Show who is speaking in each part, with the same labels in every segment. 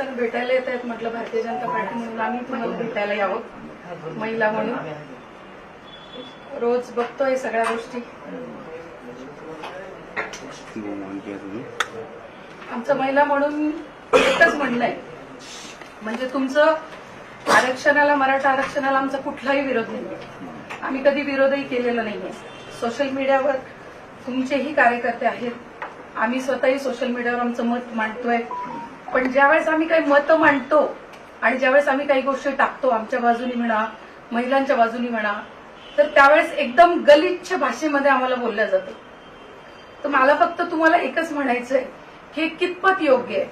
Speaker 1: जण भेटायला येत आहेत म्हटलं भारतीय जनता पार्टी म्हणून आम्ही पण भेटायला यावं महिला म्हणून. रोज बघतोय सगळ्या गोष्टी. आमचं महिला म्हणून एकच म्हणणं आहे म्हणजे तुमचं आरक्षणाला मराठा आरक्षणाला आमचा कुठलाही विरोध नाही. आम्ही कधी विरोधही केलेला नाहीये. सोशल मीडियावर तुमचेही कार्यकर्ते आहेत. आम्ही स्वतःही सोशल मीडियावर आमचं मत मांडतोय. पण ज्यावेळेस आम्ही काही मतं मांडतो आणि ज्यावेळेस आम्ही काही गोष्टी टाकतो आमच्या बाजूनी म्हणा महिलांच्या बाजूनी म्हणा तर त्यावेळेस एकदम गलिच्छ भाषेमध्ये आम्हाला बोललं जातं. तर मला फक्त तुम्हाला एकच म्हणायचंय की हे कितपत योग्य आहे?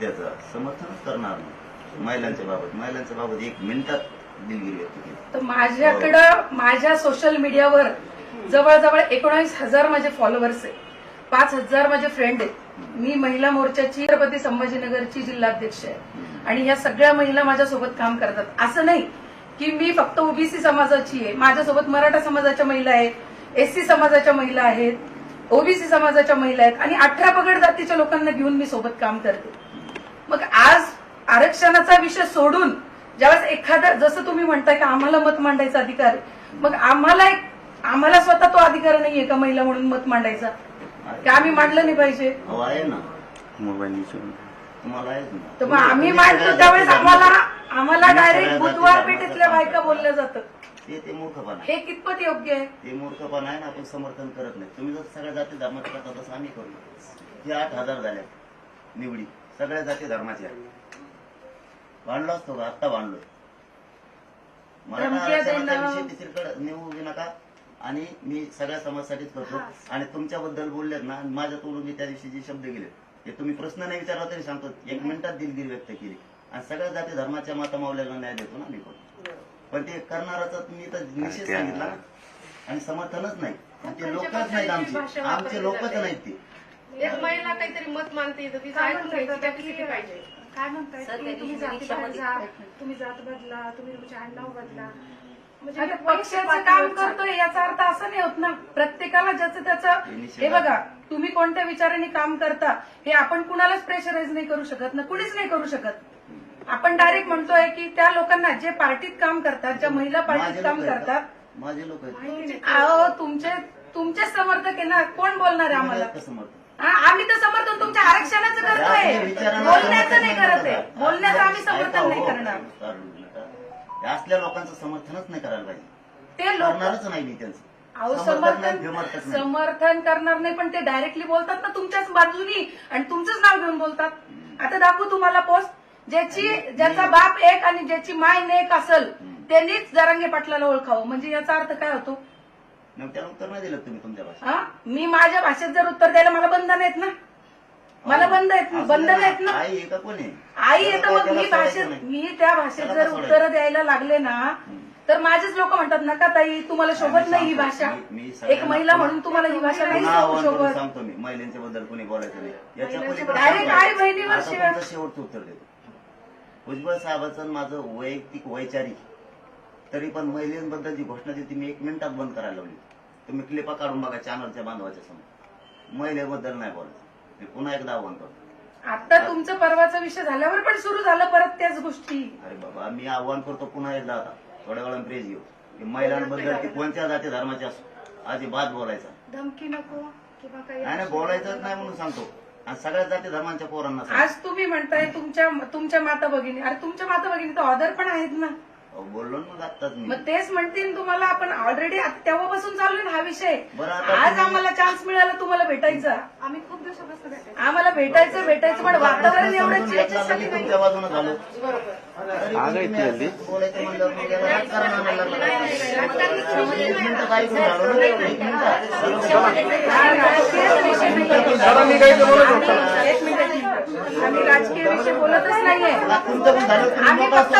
Speaker 2: त्याचं समर्थनच करणार नाही. महिलांच्या बाबत महिलांच्या बाबत एक मिनिटात दिलगिरी व्यक्त केली.
Speaker 1: तर माझ्याकडं माझ्या सोशल मीडियावर जवळजवळ एकोणावीस हजार माझे फॉलोअर्स आहे. पाच हजार माझे फ्रेंड आहेत. मी महिला मोर्चाची छत्रपती संभाजीनगरची जिल्हाध्यक्ष आहे. आणि या सगळ्या महिला माझ्यासोबत काम करतात. असं नाही की मी फक्त ओबीसी समाजाची आहे. माझ्यासोबत मराठा समाजाच्या महिला आहेत एससी समाजाच्या महिला आहेत ओबीसी समाजाच्या महिला आहेत आणि अठरा पगड जातीच्या लोकांना घेऊन मी सोबत काम करते. मग आज आरक्षणाचा विषय सोडून ज्यावेळेस एखादा जसं तुम्ही म्हणताय की आम्हाला मत मांडायचा अधिकार आहे, मग आम्हाला एक आम्हाला स्वतः तो अधिकार नाहीये का महिला म्हणून मत मांडायचा? की आम्ही मांडलं नाही पाहिजे?
Speaker 2: अहो आहे ना.
Speaker 3: मोबाईल
Speaker 2: तुम्हाला आहेच ना.
Speaker 1: तर मग आम्ही मांडतो त्यावेळेस आम्हाला आम्हाला डायरेक्ट बुधवार पेठेतल्या बायका बोललं जातं
Speaker 2: ते ते मूर्खपणा आहे.
Speaker 1: हे कितपत योग्य आहे?
Speaker 2: ते मूर्खपणा आहे ना आपण समर्थन करत नाही. तुम्ही जर सगळ्या जाती धर्माचे करता तसं आम्ही करू हे आठ हजार झाल्या निवडी. सगळ्या जाती धर्माच्या भांडलो असतो का? आत्ता मराठा
Speaker 1: धमक्या
Speaker 2: आरक्षणाचा
Speaker 1: देणं.
Speaker 2: विषय तिसरीकडे नेऊ नका. आणि मी सगळ्या समाजासाठीच करतो. आणि तुमच्याबद्दल बोललेत ना माझ्या तोडून मी त्या दिवशी जे शब्द गेले ते तुम्ही प्रश्न नाही विचारला तरी सांगतो. एक मिनिटात दिलगिरी व्यक्त केली. आणि सगळ्या जाती धर्माच्या माता मावल्याला न्याय देतो ना मी पण पण ते करणाराचा तुम्ही तर निषेध सांगितला ना. आणि समर्थनच नाही. ते लोकच नाहीत आमचे. आमचे लोकच
Speaker 1: जाते?
Speaker 2: नाहीत ते.
Speaker 4: एक महिला काहीतरी मत मानते
Speaker 5: काय म्हणताय तुम्ही जात बदला तुम्ही तुमचे आडनाव बदला. म्हणजे
Speaker 1: पक्षाचं काम. करतोय याचा अर्थ असा नाही होत ना. प्रत्येकाला ज्याचं त्याचं हे बघा तुम्ही कोणत्या विचाराने काम करता हे आपण कुणालाच प्रेशराईज नाही करू शकत ना. कुणीच नाही करू शकत. आपण डायरेक्ट म्हणतोय की त्या लोकांना जे पार्टीत काम करतात ज्या महिला पार्टीत काम करतात.
Speaker 2: माझे लोक
Speaker 1: अहो तुमचे तुमचे समर्थक आहे ना. कोण बोलणार आहे आम्हाला? आम्ही तर समर्थन तुमच्या आरक्षणाचं करतोय. बोलण्याचं नाही करत आहे. बोलण्याचं आम्ही समर्थन नाही करणार.
Speaker 2: असल्या लोकांचं समर्थनच नाही करायला पाहिजे.
Speaker 1: ते लोक
Speaker 2: करणारच नाही मी त्यांचं.
Speaker 1: अहो
Speaker 2: समर्थन
Speaker 1: समर्थन करणार नाही पण ते डायरेक्टली बोलतात ना तुमच्याच बाजूनी आणि तुमचंच नाव घेऊन बोलतात. आता दाखवू तुम्हाला पोस्ट ज्याची ज्याचा बाप एक आणि ज्याची माय नेक असेल त्यांनीच जरांगे पाटलाला ओळखावं. म्हणजे याचा अर्थ काय होतो?
Speaker 2: त्याला उत्तर नाही दिलं तुम्ही तुमच्या भाषेत?
Speaker 1: मी माझ्या भाषेत जर उत्तर द्यायला मला बंधन आहेत ना? मला बंद आहेत
Speaker 2: असं
Speaker 1: बंधन
Speaker 2: नाही.
Speaker 1: आहेत ना.
Speaker 2: आई आहे का कोणी?
Speaker 1: आई येतं मग मी भाषेत. मी त्या भाषेत जर उत्तर द्यायला लागले ना तर माझेच लोक म्हणतात नका ताई तुम्हाला शोभत नाही ही भाषा. एक महिला म्हणून तुम्हाला ही भाषा नाही शोभत.
Speaker 2: सांगतो मी महिलांच्या बद्दल कोणी बोलायचं नाही. याच्या.
Speaker 1: आई बहिणीवर शिव्या.
Speaker 2: शेवटचं उत्तर देतो. भुजबळ साहेबाचं माझं वैयक्तिक वैचारिक. तरी पण महिलांबद्दल जी घोषणा दिली ती मी एक मिनिटात बंद करायला लावली. तुम्ही क्लिपा काढून बघा चॅनलच्या बांधवाच्या समोर. महिलेबद्दल नाही बोलायचं. मी पुन्हा एकदा आव्हान करतो.
Speaker 1: आता तुमचं परवाचा विषय झाल्यावर पण सुरू झालं परत त्याच गोष्टी.
Speaker 2: अरे बाबा मी आव्हान करतो पुन्हा एकदा आता. थोड्या वेळानं प्रेस घेऊ. की महिलांबद्दल ती कोणत्या जाती धर्माची असो. अजिबात बोलायचा.
Speaker 5: धमकी नको किंवा काही
Speaker 2: नाही नाही बोलायचंच नाही म्हणून सांगतो. आणि सगळ्या जाती धर्मांच्या पोरांना सांगतो.
Speaker 1: आज तुम्ही म्हणताय तुमच्या तुमच्या माता भगिनी. अरे तुमच्या माता भगिनी तर ऑदर पण आहेत ना.
Speaker 2: बोललो ना मग आत्ताच मी
Speaker 1: मग तेच म्हणतील तुम्हाला आपण ऑलरेडी तेव्हापासून चालू आहे ना हा विषय
Speaker 2: बरं, आता
Speaker 1: आज
Speaker 2: तुम्ही-
Speaker 1: आम्हाला चान्स मिळाला तुम्हाला भेटायचा
Speaker 5: आम्ही खूप दिवसापासून भेटायचो
Speaker 1: आम्हाला भेटायचं भेटायचं पण वातावरण एवढं
Speaker 2: समजून घेतलं
Speaker 1: याच्यासाठी
Speaker 2: मी
Speaker 1: नाही
Speaker 2: तुमच्या बाजूने झालो तरी पण
Speaker 3: आगायची
Speaker 2: तुम्ही
Speaker 3: हल्ली.
Speaker 2: असं बोलायचं म्हणल्यावर मग याला राजकारण आणायला लागलं. एक मिनिटं काय करून झालो ना? एक मिनिटं.
Speaker 1: हा, राजकीय विषय नाही. एक मिनिट आम्ही राजकीय विषय बोलतच नाहीये
Speaker 2: आता तुमचं पण झालं तुम्ही
Speaker 1: आम्ही फक्त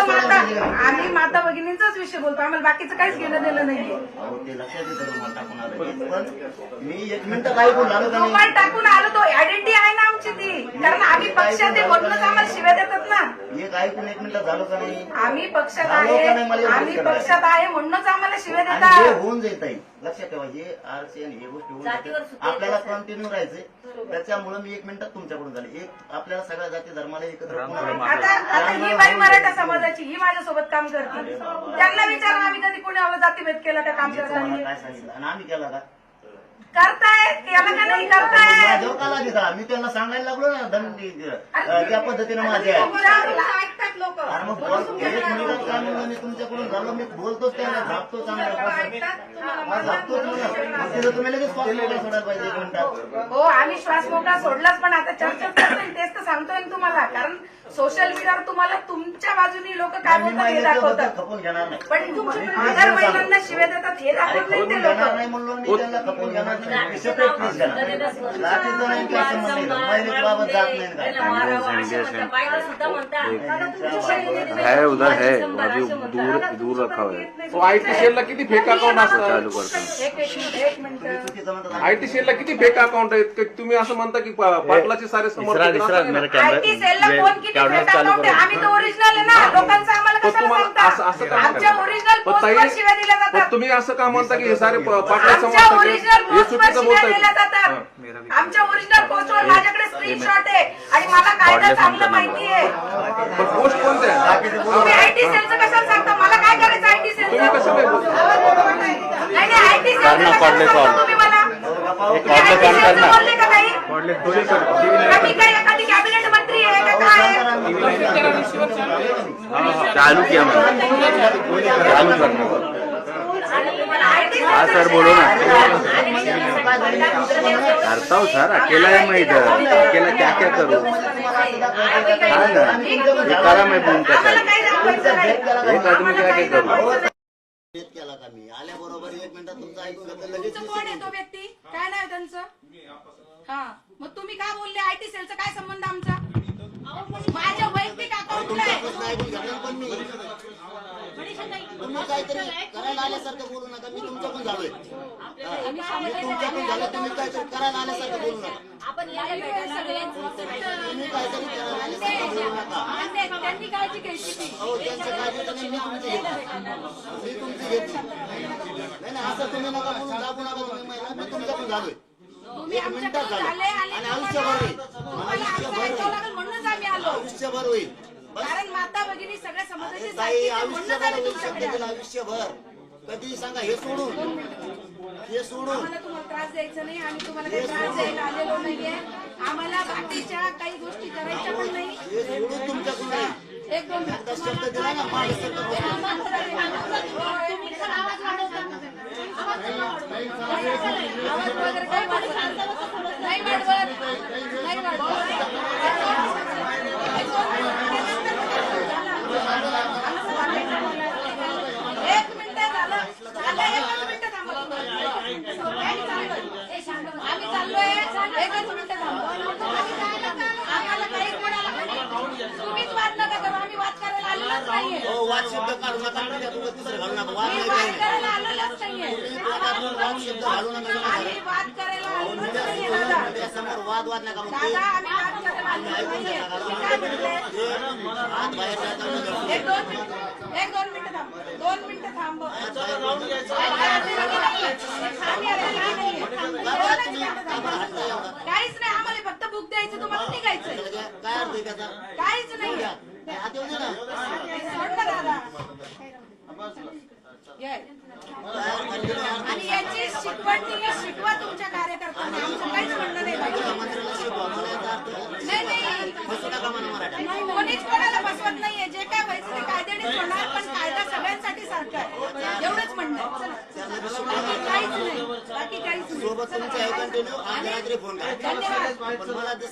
Speaker 1: माता भगिनींचाच विषय बोलतो आम्हाला बाकीचं काहीच घेणं देणं नाहीये.
Speaker 2: अहो, ते लक्षात येतं तुम्हाला टाकून आलं. की. पण मी एक मिनिटं काय का
Speaker 1: मोबाईल
Speaker 2: नाही
Speaker 1: टाकून आलो तो. आयडेंटिटी आहे ना आमची ती. कारण आम्ही पक्षात आहे म्हणूनच आम्हाला शिव्या देतात ना.
Speaker 2: एक ऐकून एक मिनिटं झालो का नाही?
Speaker 1: आम्ही पक्षात आहे.
Speaker 2: नाही?
Speaker 1: आम्ही. पक्षात आहे म्हणूनच आम्हाला शिव्या
Speaker 2: आणि हे
Speaker 1: देतात
Speaker 2: होऊन जाईल ताई. लक्षात ठेवा हे आरक्षण हे गोष्टी होऊन
Speaker 3: जातीवर. सुद्धा
Speaker 2: आपल्याला
Speaker 3: येत असेल.
Speaker 2: कंटिन्यू राहायचंय त्याच्यामुळे मी एक मिनिटात तुमच्याकडून झाले. एक आपल्याला सगळ्या जाती धर्माला एकत्र पुन्हा-
Speaker 1: आता आता ही बाई मराठा समाजाची ही माझ्यासोबत काम करते. त्यांना विचारा आम्ही कधी कोणी आम्हाला जातीभेद केला का काम
Speaker 2: तुम्हाला
Speaker 1: करताना
Speaker 2: काय सांगितलं? आणि आम्ही केला का?
Speaker 1: करतायत याला का नाही करतायत
Speaker 2: माझ्यावर का लागेल का? मी त्यांना सांगायला लागलो ना दंडी त्या पद्धतीने माझे आहे
Speaker 4: तुमचं ऐकतात लोक
Speaker 2: आणि मग बोल एक मिनिटात काय म्हणलं मी तुमच्याकडून झालो मी बोलतोच त्याला झापतो चांगला झापतोच मग तिथं तुम्ही लगेच कॉल सोडायला पाहिजे एक मिनिटात
Speaker 1: हो आम्ही श्वास मोकळा सोडलाच पण आता चर्चा करतोय तेच तर सांगतोय ना तुम्हाला कारण सोशल मीडियावर तुम्हाला तुमच्या बाजूनी लोक काय बोलतात हे दाखवतात.
Speaker 2: खपून घेणार नाही.
Speaker 1: पण हजार महिलांना शिव्या देतात हे दाखवत नाही
Speaker 2: खपून
Speaker 1: ते लोक.
Speaker 2: नाही म्हणून मी त्यांना खपून घेणार नाही. सेपरेट पीस घेणार लाठीचं नाही काही संबंध नाही महिलेच्या बाबत जात नाही काय
Speaker 6: है उधर है अभी दूर दूर रखा हुआ है
Speaker 7: तो आयटी सेलला किती फेक अकाउंट असतात
Speaker 6: चालू करतो.
Speaker 1: एक एक मिनिट एक मिनिट.
Speaker 2: चुकीचं म्हणतात
Speaker 7: आयटी सेलला किती फेक अकाउंट आहेत? की तुम्ही असं म्हणता की पा- पाटलाचे सारे समर्थक ना?
Speaker 1: आयटी सेलला कोण किती अकाउंट आहे आम्ही तर ओरिजिनल आहे ना. लोकांचं आम्हाला
Speaker 7: पण
Speaker 1: कशाला
Speaker 7: तुम्हाला असं असं
Speaker 1: सांगता
Speaker 7: का
Speaker 1: आमच्या ओरिजिनल
Speaker 7: पण
Speaker 1: पोस्टवर
Speaker 7: ताई
Speaker 1: शिव्या दिल्या
Speaker 7: पण
Speaker 1: जातात
Speaker 7: तुम्ही असं का म्हणता की हे सारे प- पाटला
Speaker 1: आमच्या
Speaker 7: समर्थक
Speaker 1: ओरिजिनल
Speaker 7: आहेत? हे
Speaker 1: पोस्टवर
Speaker 7: चुकीचं
Speaker 1: शिव्या दिल्या
Speaker 7: बोलताय
Speaker 1: जातात आमच्या ओरिजिनल पोस्टवर माझ्याकडे स्क्रीनशॉट आहे. आणि मला कायदा चांगलं माहिती आहे.
Speaker 7: पण पोस्ट कोणते? आहे?
Speaker 1: तुम्ही आयटी सेलचं कशाला सांगता? मला काय करायचं आयटी
Speaker 7: तुम्ही
Speaker 1: सेलचं
Speaker 7: कसं काय बोलता?
Speaker 1: नाही नाही आयटी सेलचं कशाला सांगता तुम्ही मला? तुम्ही IT सेलचं बोलले का काही? का मी काय एखादी कॅबिनेट मंत्री आहे का काय
Speaker 6: चालू किया चालू करना
Speaker 1: आयटी
Speaker 6: सर बोलो ना. करता हो सर. अकेला है मैं इधर अकेला क्या क्या करूँ? हाँ ना. ये करा मैं फोन का एक आदमी क्या क्या करूँ.
Speaker 2: केला का मी आल्याबरोबर एक मिनिटात तुमचं ऐकून घेतलं लगेच
Speaker 1: कोण आहे तो व्यक्ती? काय नाव त्यांचं? हा. मग तुम्ही काय बोलले? आयटी सेलचा काय संबंध आमचा? माझ्या वैयक्तिक अकाउंटला आहे.
Speaker 2: पण मी तुम्ही काहीतरी करायला आल्यासारखं बोलू नका. मी तुमच्याकडून झालोय. हा. मी तुमच्याकडून झालो तुम्ही काहीतरी करायला आल्यासारखं बोलू नका. तुम्ही काहीतरी करायला आल्यासारखं बोलू नका.
Speaker 1: त्यांनी काळजी घ्यायची ती.
Speaker 2: अहो त्यांची काळजी तर नाही, मी तुमची घेतली मी तुमची घेतली नाही नाही असं तुम्ही नका बोलून दाबू नका तुम्ही महिला. मी तुमच्याकडून झालोय.
Speaker 1: तुम्ही
Speaker 2: एक मिनिटात
Speaker 1: आमच्याकडे
Speaker 2: झालं.
Speaker 1: आले आणि
Speaker 2: आणि आयुष्यभर होईल
Speaker 1: तुम्हाला आमचं ऐकावं
Speaker 2: आयुष्यभर
Speaker 1: लागेल म्हणूनच आम्ही आलो
Speaker 2: आयुष्यभर होईल.
Speaker 1: कारण माता भगिनी सगळ्या समाजाची
Speaker 2: आयुष्यभर
Speaker 1: आम्ही
Speaker 2: होईल
Speaker 1: तुमच्याकडे
Speaker 2: शब्द
Speaker 1: आलो.
Speaker 2: दिला आयुष्यभर. कधी सांगा हे सोडून. हे सोडून.
Speaker 1: आम्हाला तुम्हाला त्रास द्यायचा नाही आम्ही तुम्हाला काही त्रास द्यायला आलेलो नाहीये. आम्हाला बाकीच्या काही गोष्टी करायच्या पण नाही.
Speaker 2: हे सोडून तुमच्याकडून
Speaker 1: एक दोन
Speaker 2: एकदा शब्द दिला ना माणसाचं
Speaker 1: आवाज वगैरे काही वाढवत नाही. वाढवत. नाही वाढवत एक मिनिट झालं झालं एकच मिनिट थांबा आम्ही चाललोय एकच मिनिट थांबा आम्हाला काही कोणाला तुम्हीच वाद नका करू आम्ही वाद करायला आलेलोच नाहीये
Speaker 2: हो वाद शब्द काढू नका तुमच्या तुला दुसरं घालू नका वाद
Speaker 1: मी
Speaker 2: नाही
Speaker 1: वाद
Speaker 2: काही नाही
Speaker 1: करायला आलेलोच नाहीये
Speaker 2: तुला वाद शब्द घालू नका
Speaker 1: आम्ही वाद करायला दादा
Speaker 2: वाद वाद नका म्हणते
Speaker 1: दादा आम्ही वाद करायला आलेलो नाहीये मी काय म्हणते
Speaker 2: हात बाहेर जाता नका.
Speaker 1: एक दोन मिनिट एक दोन मिनिटं थांब. दोन मिनिटं थांब. आम्ही आता काय नाहीये. दोनच मिनिटं थांबा. काहीच नाही आम्हाला फक्त बुक द्यायचं तुम्हाला निघायचंय.
Speaker 2: काय अर्थ आहे त्याचा
Speaker 1: काहीच नाही.
Speaker 2: हात येऊ दे ना.
Speaker 1: आणि याची शिकवण शिकवा तुमच्या कार्यकर्त्यांना आमचं काहीच म्हणणं नाही नाही कोणीच कोणाला बसवत नाहीये जे काय व्हायचं ते कायद्यानेच होणार पण कायदा सगळ्यांसाठी सारखा आहे एवढंच म्हणणं काहीच नाही बाकी काहीच नाही धन्यवाद